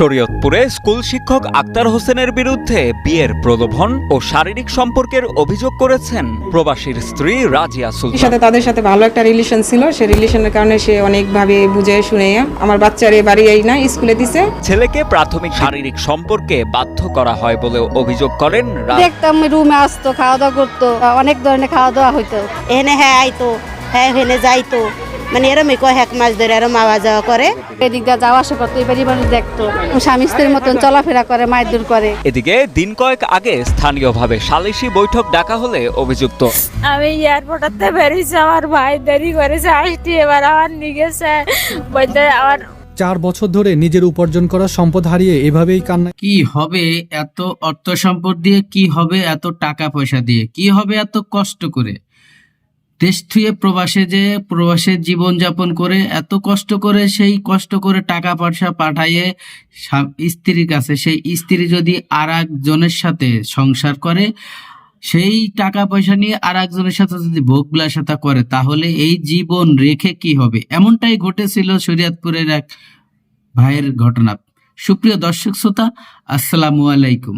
শরীয়তপুরে school শিক্ষক আক্তার হোসেনের বিরুদ্ধে বিয়ের প্রলোভন ও শারীরিক সম্পর্কের অভিযোগ করেছেন প্রবাসীর স্ত্রী রাজিয়া সুলতান। সাথে তাদের সাথে ভালো একটা রিলেশন ছিল। সেই রিলেশনের কারণে সে অনেকভাবে বুঝে শুনে আমার বাচ্চারে বাড়ি এই না স্কুলে দিছে। ছেলেকে প্রাথমিক শারীরিক সম্পর্কে বাধ্য করা হয় বলেও অভিযোগ করেন দেখতাম রুমে আসতো খাওয়া দাওয়া করতো অনেক ধরনের খাওয়া দাওয়া হইতো। এনে হ্যাঁ আইতো হ্যাঁ হেনে যাইতো। মানে এরম কয় এক মাস ধরে এরম আওয়া যাওয়া করে। এদিক দিয়ে যাওয়া আসা করতো এবারই মানুষ দেখতো। স্বামী স্ত্রীর মতন চলাফেরা করে মারধর করে। এদিকে দিন কয়েক আগে স্থানীয়ভাবে সালিশি বৈঠক ডাকা হলে অভিযুক্ত। আমি এয়ারপোর্টতে বেরিয়েছি আমার ভাই দেরি করেছে আসটি এবার আমার নিগেছে বলতে আমার চার বছর ধরে নিজের উপার্জন করা সম্পদ হারিয়ে এভাবেই কান্না কি হবে এত অর্থ সম্পদ দিয়ে কি হবে এত টাকা পয়সা দিয়ে কি হবে এত কষ্ট করে? দেশ থুয়ে প্রবাসে যে প্রবাসে জীবন যাপন করে এত কষ্ট করে সেই কষ্ট করে টাকা পয়সা পাঠাইয়ে স্ত্রীর কাছে, সেই স্ত্রী যদি আর একজনের সাথে সংসার করে, সেই টাকা পয়সা নিয়ে আর একজনের সাথে যদি ভোগ বিলাসিতা করে, তাহলে এই জীবন রেখে কি হবে? এমনটাই ঘটেছিল শরীয়তপুরের এক ভাইয়ের ঘটনা। সুপ্রিয় দর্শক, শ্রোতা, আসসালামু আলাইকুম।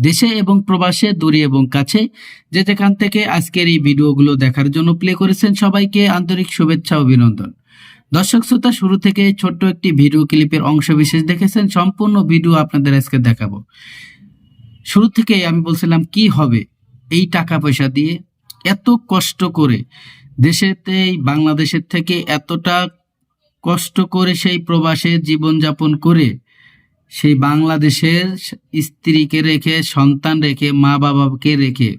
দেশে এবং প্রবাসে, দূরে এবং কাছে, যে যেখান থেকে আজকের এই ভিডিওগুলো দেখার জন্য প্লে করেছেন সবাইকে আন্তরিক শুভেচ্ছা, অভিনন্দন। দর্শক শ্রোতা, শুরু থেকে ছোট্ট একটি ভিডিও ক্লিপের অংশ বিশেষ দেখেছেন, সম্পূর্ণ ভিডিও আপনাদের আজকে দেখাবো। শুরু থেকে আমি বলছিলাম, কি হবে এই টাকা পয়সা দিয়ে? এত কষ্ট করে দেশেতে এই বাংলাদেশের থেকে এতটা কষ্ট করে সেই প্রবাসে জীবনযাপন করে সেই বাংলাদেশের স্ত্রীকে রেখে, সন্তান রেখে মা বাবাকে রেখে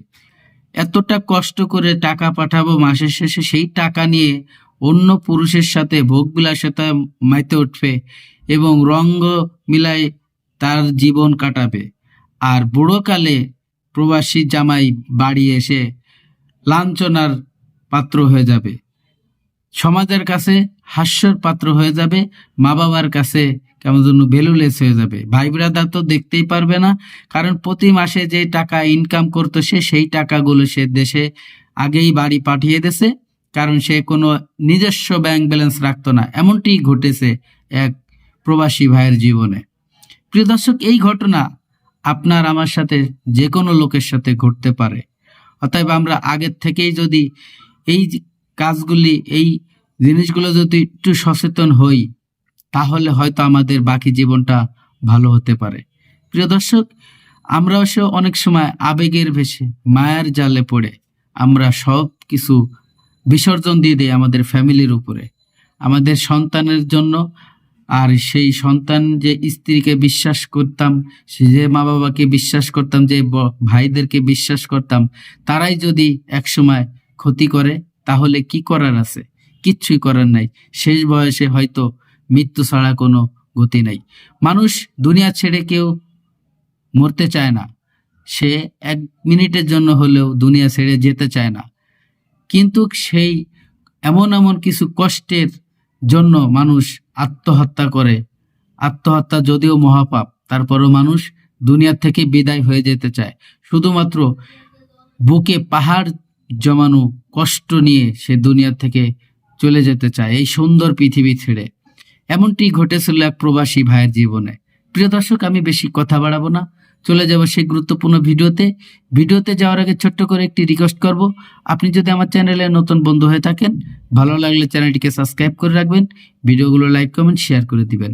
এতটা কষ্ট করে টাকা পাঠাবো মাসের শেষে, সেই টাকা নিয়ে অন্য পুরুষের সাথে ভোগ বিলাসিতা মাইতে উঠবে এবং রঙ্গ মিলায় তার জীবন কাটাবে। আর বুড়োকালে প্রবাসী জামাই বাড়ি এসে লাঞ্ছনার পাত্র হয়ে যাবে। সমাজের কাছে হাস্যর পাত্র হয়ে যাবে মা বাবার কাছে কেমন যেন ভ্যালুলেস হয়ে যাবে। ভাই ব্রাদার তো দেখতেই পারবে না, কারণ প্রতি মাসে যে টাকা ইনকাম করতো সে, সেই টাকাগুলো সে দেশে আগেই বাড়ি পাঠিয়ে দিয়েছে, কারণ সে কোনো নিজস্ব ব্যাংক ব্যালেন্স রাখতো না। এমনটি ঘটেছে এক প্রবাসী ভাইয়ের জীবনে। প্রিয় দর্শক, এই ঘটনা আপনার আমার সাথে যে কোনো লোকের সাথে ঘটতে পারে। অতএব আমরা আগের থেকেই যদি এই কাজগুলি, এই জিনিসগুলো যদি একটু সচেতন হই তাহলে হয়তো আমাদের বাকি জীবনটা ভালো হতে পারে। প্রিয় দর্শক, আমরা অবশ্য অনেক সময় আবেগের ভেসে, মায়ার জালে পড়ে, আমরা সব কিছু বিসর্জন দিয়ে দিই আমাদের ফ্যামিলির উপরে, আমাদের সন্তানের জন্য। আর সেই সন্তান যে স্ত্রীকে বিশ্বাস করতাম সে যে মা বাবাকে বিশ্বাস করতাম, যে ভাইদেরকে বিশ্বাস করতাম, তারাই যদি একসময় ক্ষতি করে, তাহলে কি করার আছে? কিচ্ছুই করার নাই। শেষ বয়সে হয়তো মৃত্যু ছাড়া কোনো গতি নাই। মানুষ দুনিয়া ছেড়ে কেউ মরতে চায় না। সে এক মিনিটের জন্য হলেও দুনিয়া ছেড়ে যেতে চায় না। কিন্তু সেই এমন এমন কিছু কষ্টের জন্য মানুষ আত্মহত্যা করে। আত্মহত্যা যদিও মহাপাপ, তারপরও মানুষ দুনিয়া থেকে বিদায় হয়ে যেতে চায়। শুধুমাত্র বুকে পাহাড় জমানো কষ্ট নিয়ে সে দুনিয়া থেকে চলে যেতে চায়, এই সুন্দর পৃথিবী ছেড়ে। এমনটি ঘটেছিল এক প্রবাসী ভাইয়ের জীবনে। প্রিয় দর্শক, আমি বেশি কথা বাড়াবো না। চলে যাব সেই গুরুত্বপূর্ণ ভিডিওতে। ভিডিওতে যাওয়ার আগে ছোট্ট করে একটি রিকোয়েস্ট করব। আপনি যদি আমার চ্যানেলে নতুন বন্ধু হয়ে থাকেন, ভালো লাগলে চ্যানেলটিকে সাবস্ক্রাইব করে রাখবেন। ভিডিওগুলো লাইক কমেন্ট শেয়ার করে দিবেন।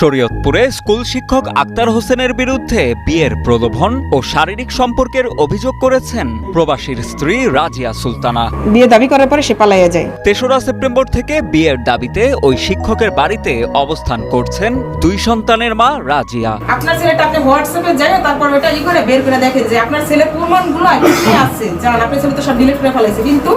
শরীয়তপুরে স্কুল শিক্ষক আক্তার হোসেনের বিরুদ্ধে বিয়ের প্রলোভন ও শারীরিক সম্পর্কের অভিযোগ করেছেন প্রবাসীর স্ত্রী রাজিয়া সুলতানা। বিয়ে দাবি করার পরে সে পালাইয়া যায়। তেসরা সেপ্টেম্বর থেকে বিয়ের দাবিতে ওই শিক্ষকের বাড়িতে অবস্থান করছেন দুই সন্তানের মা রাজিয়া। আপনার ছেলেটা আপনি হোয়াটসঅ্যাপে যাই তারপর ওটা ই করে বের করে দেখেন যে আপনার ছেলের প্রমাণগুলো কি আছে জানেন আপনার ছেলে তো সব ডিলিট করে ফেলাইছে। কিন্তু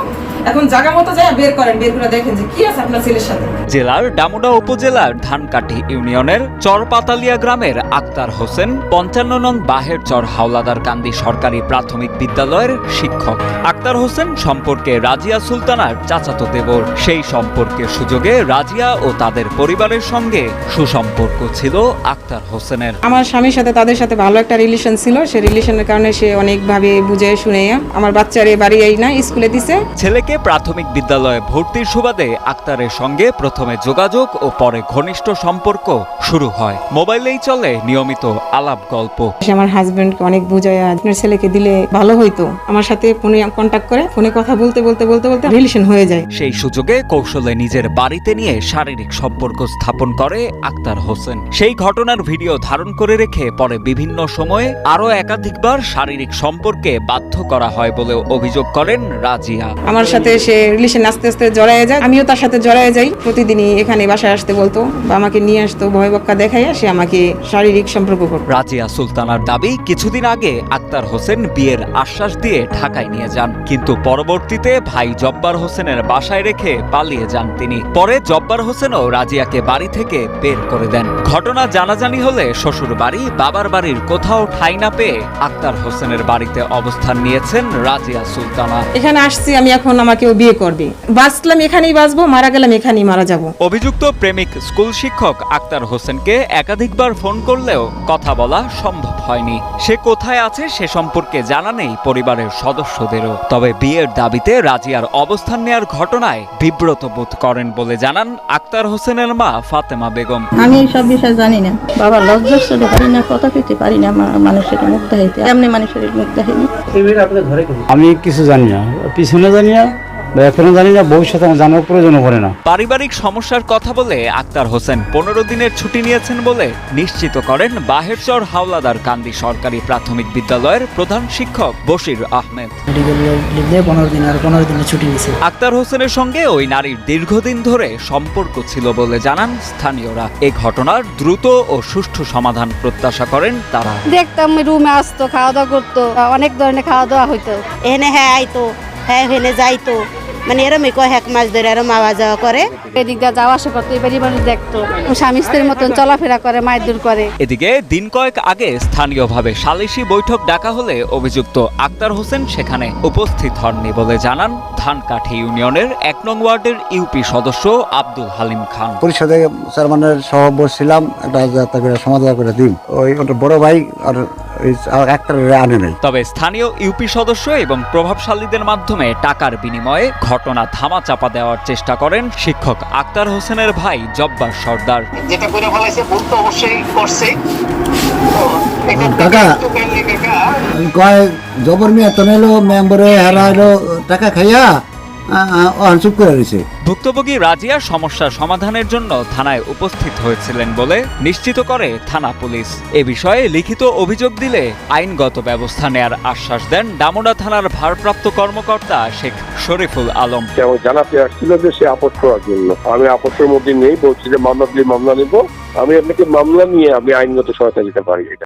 এখন জায়গা মতো যায় বের করেন বের করে দেখেন যে কি আছে আপনার ছেলের সাথে। জেলার ডামুডা উপজেলার ধানকাঠি ইউনিয়নের চরপাতালিয়া গ্রামের আক্তার হোসেন পঞ্চান্ন নং বাহের চর হাওলাদার কান্দি সরকারি প্রাথমিক বিদ্যালয়ের শিক্ষক। আক্তার হোসেন সম্পর্কে রাজিয়া সুলতানার চাচাতো দেবর। সেই সম্পর্কের সুযোগে রাজিয়া ও তাদের পরিবারের সঙ্গে সুসম্পর্ক ছিল আক্তার হোসেনের। আমার স্বামীর সাথে তাদের সাথে ভালো একটা রিলেশন ছিল। সেই রিলেশনের কারণে সে অনেকভাবে বুঝে শুনে আমার বাচ্চারে বাড়ি এই না স্কুলে দিছে। ছেলেকে থেকে প্রাথমিক বিদ্যালয়ে ভর্তির সুবাদে আক্তারের সঙ্গে প্রথমে যোগাযোগ ও পরে ঘনিষ্ঠ সম্পর্ক শুরু হয়। মোবাইলেই চলে নিয়মিত আলাপ গল্প। আমার হাজবেন্ডকে অনেক বুঝায় আপনার ছেলেকে দিলে ভালো হইতো। আমার সাথে ফোনে কন্ট্যাক্ট করে ফোনে কথা বলতে বলতে বলতে বলতে রিলেশন হয়ে যায়। সেই সুযোগে কৌশলে নিজের বাড়িতে নিয়ে শারীরিক সম্পর্ক স্থাপন করে আক্তার হোসেন। সেই ঘটনার ভিডিও ধারণ করে রেখে পরে বিভিন্ন সময়ে আরও একাধিকবার শারীরিক সম্পর্কে বাধ্য করা হয় বলেও অভিযোগ করেন রাজিয়া। আমার সাথে সে রিলেশন আস্তে আস্তে জড়ায় যায়। আমিও তার সাথে জড়ায় যাই। প্রতিদিনই এখানে বাসায় আসতে বলতো বা আমাকে নিয়ে আসতো ভয় বক্কা দেখাইয়া সে আমাকে শারীরিক সম্পর্ক করতো। রাজিয়া সুলতানার দাবি কিছুদিন আগে আক্তার হোসেন বিয়ের আশ্বাস দিয়ে ঢাকায় নিয়ে যান। কিন্তু পরবর্তীতে ভাই জব্বার হোসেনের বাসায় রেখে পালিয়ে যান তিনি। পরে জব্বার হোসেনও রাজিয়াকে বাড়ি থেকে বের করে দেন। ঘটনা জানাজানি হলে শ্বশুর বাড়ি বাবার বাড়ির কোথাও ঠাই না পেয়ে আক্তার হোসেনের বাড়িতে অবস্থান নিয়েছেন রাজিয়া সুলতানা। এখানে আসছি আমি এখন আমাকেও বিয়ে করবে। বাঁচলাম এখানেই বাঁচবো, মারা গেলাম এখানেই মারা যাব। অভিযুক্ত প্রেমিক, স্কুল শিক্ষক আক্তার হোসেনকে একাধিকবার ফোন করলেও কথা বলা সম্ভব হয়নি। সে কোথায় আছে সে সম্পর্কে জানা নেই পরিবারের সদস্যদেরও। তবে বিয়ের দাবিতে রাজিয়ার অবস্থান নেয়ার ঘটনায় বিব্রত বোধ করেন বলে জানান আক্তার হোসেনের মা ফাতেমা বেগম। আমি এইসব বিষয় জানি না। বাবা লজ্জা পারি না কথা কইতে পারি না মানুষের মুখ দেখাইতে এমনি মানুষের মুখ দেখাইনি আমি কিছু জানি না পিছনে জানি না এখনও জানি না ভবিষ্যতে আমার জানার প্রয়োজনও পড়ে না। পারিবারিক সমস্যার কথা বলে আক্তার হোসেন পনেরো দিনের ছুটি নিয়েছেন বলে নিশ্চিত করেন বাহেরচর হাওলাদার কান্দি সরকারি প্রাথমিক বিদ্যালয়ের প্রধান শিক্ষক বশির আহমেদ। আক্তার হোসেনের সঙ্গে ওই নারীর দীর্ঘদিন ধরে সম্পর্ক ছিল বলে জানান স্থানীয়রা। এই ঘটনার দ্রুত ও সুষ্ঠু সমাধান প্রত্যাশা করেন তারা। দেখতাম রুমে আসতো খাওয়া দাওয়া করতো অনেক ধরনের খাওয়া দাওয়া হইতো। এখানে হ্যাঁ আইতো হ্যাঁ হেনে যাইতো। মানে এরমই কয় এক মাস ধরে এরম আওয়া যাওয়া করে। এদিক দিয়ে যাওয়া আসা করতো এবারই মানুষ দেখতো স্বামী স্ত্রীর মতন চলাফেরা করে মায়ের দূর করে। এদিকে দিন কয়েক আগে স্থানীয়ভাবে সালিশি বৈঠক ডাকা হলে অভিযুক্ত আক্তার হোসেন সেখানে উপস্থিত হননি বলে জানান ধানকাঠি ইউনিয়নের এক নং ওয়ার্ডের ইউপি সদস্য আব্দুল হালিম খান। পরিষদে চেয়ারম্যানের সহ বসছিলাম একটা যাত্রা করে সমাধান করে দিন ওই বড় ভাই আর একটা আনে নাই। তবে স্থানীয় ইউপি সদস্য এবং প্রভাবশালীদের মাধ্যমে টাকার বিনিময়ে ঘটনা থামা চাপা দেওয়ার চেষ্টা করেন শিক্ষক আক্তার হোসেনের ভাই জব্বার সর্দার। যেটা করে ফেলাইছে ভুল তো অবশ্যই করছে। কাকা কয় জবর মিয়া তো মেম্বারে হারা টাকা খাইয়া? করে রয়েছে। ভুক্তভোগী রাজিয়া সমস্যার সমাধানের জন্য থানায় উপস্থিত হয়েছিলেন বলে নিশ্চিত করে থানা পুলিশ। এ বিষয়ে লিখিত অভিযোগ দিলে আইনগত ব্যবস্থা নেয়ার আশ্বাস দেন ডামোডা থানার ভারপ্রাপ্ত কর্মকর্তা শেখ শরীফুল আলম। যেমন জানাতে আসছিল যে সে আপত্ত করার জন্য। আমি আপত্তের মধ্যে নেই বলছি যে মামলা দিলে মামলা নিব। আমি আপনাকে মামলা নিয়ে আমি আইনগত সহায়তা দিতে পারি। এটা